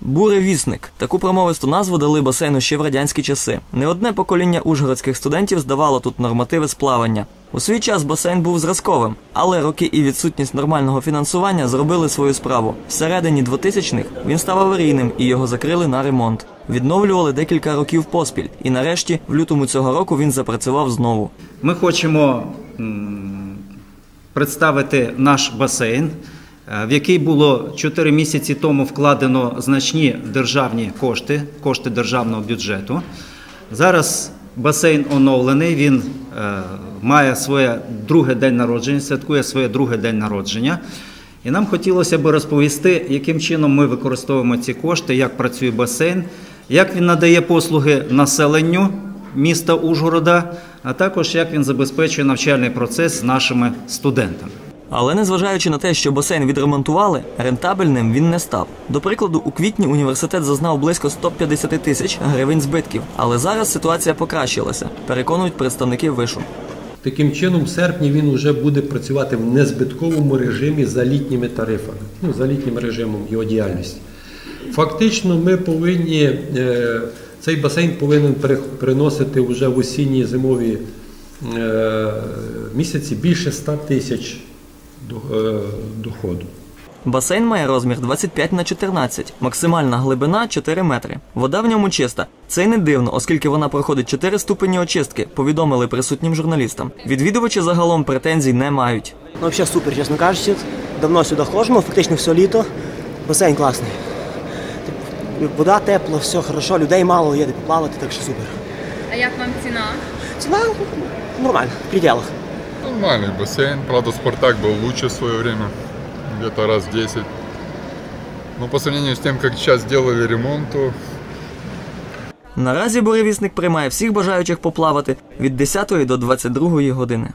Буревісник. Таку промовисту назву дали басейну ще в радянські часи. Не одне покоління ужгородських студентів здавало тут нормативи з плавання. У свій час басейн був зразковим, але роки і відсутність нормального фінансування зробили свою справу. Всередині 2000-х він став аварійним і його закрили на ремонт. Відновлювали декілька років поспіль, і нарешті, в лютому цього року, він запрацював знову. Ми хочемо представити наш басейн, в який було 4 місяці тому вкладено значні державні кошти, кошти державного бюджету. Зараз басейн оновлений, він е, має своє друге день народження, святкує своє друге день народження. І нам хотілося б розповісти, яким чином ми використовуємо ці кошти, як працює басейн, як він надає послуги населенню міста Ужгорода, а також як він забезпечує навчальний процес з нашими студентами. Але незважаючи на те, що басейн відремонтували, рентабельним він не став. До прикладу, у квітні університет зазнав близько 150 тисяч гривень збитків. Але зараз ситуація покращилася, переконують представники вишу. Таким чином, в серпні він вже буде працювати в незбитковому режимі за літніми тарифами, ну, за літнім режимом його діяльності. Фактично, ми повинні, е, цей басейн повинен приносити вже в осінні зимові е, місяці більше 100 тисяч доходу. Басейн має розмір 25 на 14, максимальна глибина 4 метри. Вода в ньому чиста. Це й не дивно, оскільки вона проходить 4 ступені очистки, повідомили присутнім журналістам. Відвідувачі загалом претензій не мають. Ну, вообще супер, чесно кажучи. Давно сюди ходжу, фактично все літо. Басейн класний. Вода тепла, все хорошо, людей мало, є де поплавати, так що супер. А як вам ціна? Ціна нормальна, в пределах. Нормальный бассейн. Правда, Спартак был лучше в свое время. Где-то раз 10. Но по сравнению с тем, как сейчас делали ремонт, то Наразі буревісник приймає всіх бажаючих поплавати від 10 до 22 години.